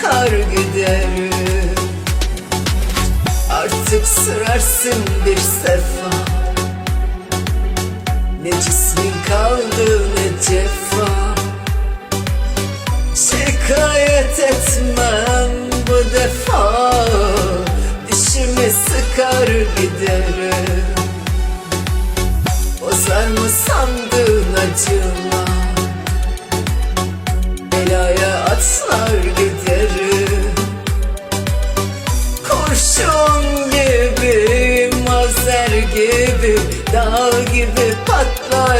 akar giderim Artık sürersin bir sefa. Ne cismin kaldı ne cefa. Şikayet etmem bu defa. Dişimi sıkar giderim. Bozar mı sandın acıma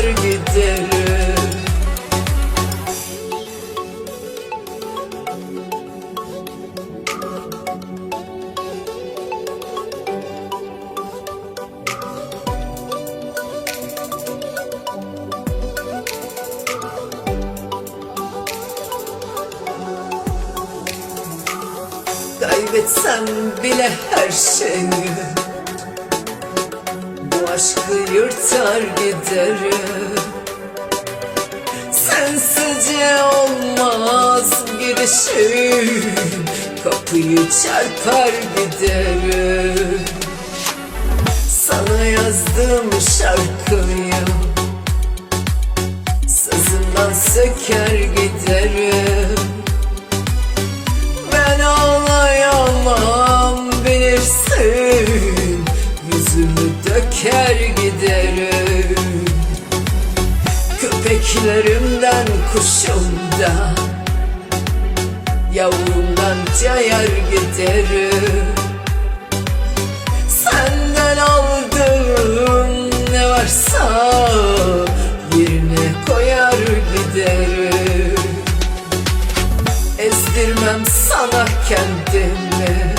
patlar giderim Kaybetsem bile her şeyi aşkı yırtar giderim. Sensizce olmaz girişim Kapıyı çarpar giderim. Sana yazdığım şarkıyı Sızından söker giderim Kuşumdan Yavrumdan cayar giderim. Senden aldığım ne varsa Yerine koyar giderim. Ezdirmem sana kendimi.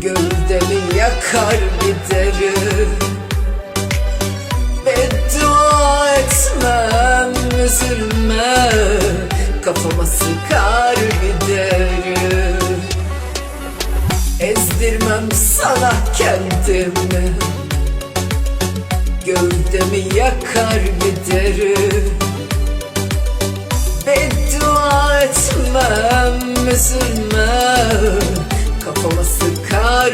Gövdemi yakar giderim Kafama sıkar giderim. Ezdirmem sana kendimi. Gövdemi yakar giderim. Beddua etmem üzülme Kafama sıkar